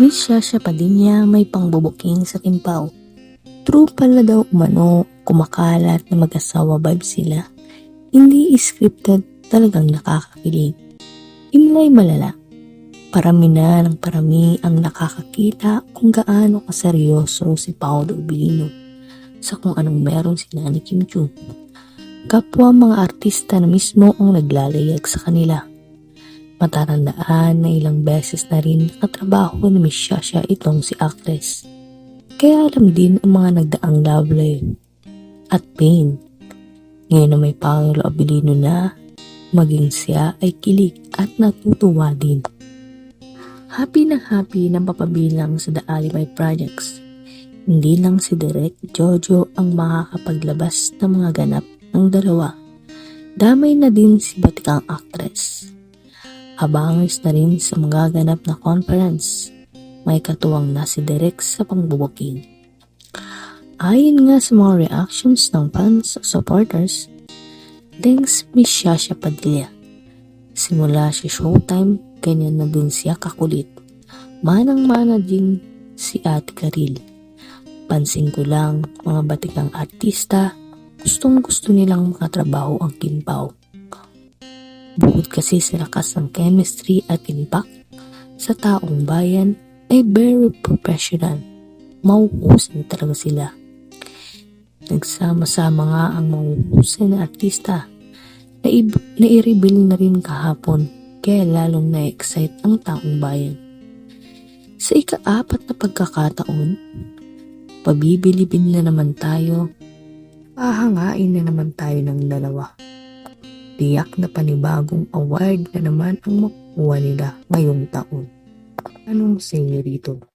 Miss Shasha Padilla may pangbubuking sa Kimpaw. True pala daw umano, kumakalat na mag-asawa vibe sila. Hindi scripted, talagang nakakakilig. Imlay malala. Parami na ng parami ang nakakakita kung gaano kaseryoso si Paolo Ubilino sa kung anong meron si Nani Kim Chu. Kapwa mga artista na mismo ang naglalayag sa kanila. Matatandaan na ilang beses na rin nakatrabaho ni Miss Shasha itong si actress. Kaya alam din ang mga nagdaang love life at pain. Ngayon na may Paolo Abilino na, maging siya ay kilig at natutuwa din. Happy na happy na papabilang sa The Alibay Projects. Hindi lang si Direk Jojo ang makakapaglabas ng mga ganap ng dalawa. Damay na din si Batikang Actress. Abangers na rin sa mga ganap na conference. May katuwang na si Direk sa pangbubuking. Ayon nga sa mga reactions ng fans at supporters, thanks Miss Shasha Padilla. Simula si Showtime, ganyan na din siya kakulit. Manang-mana din si Ate Karil. Pansin ko lang, mga batikang artista, gustong gusto nilang makatrabaho ang Kimpaw. Bukod kasi sa lakas ng chemistry at impact sa taong bayan ay very professional. Mauusin talaga sila. Nagsama-sama nga ang mauusay na artista na, i- na i-reveal na rin kahapon kaya lalong na-excite ang taong bayan. Sa ikaapat na pagkakataon, pabibilibin na naman tayo, pahangain na naman tayo ng dalawa. Tiyak na panibagong award na naman ang makukuha nila ngayong taon. Anong sa inyo rito?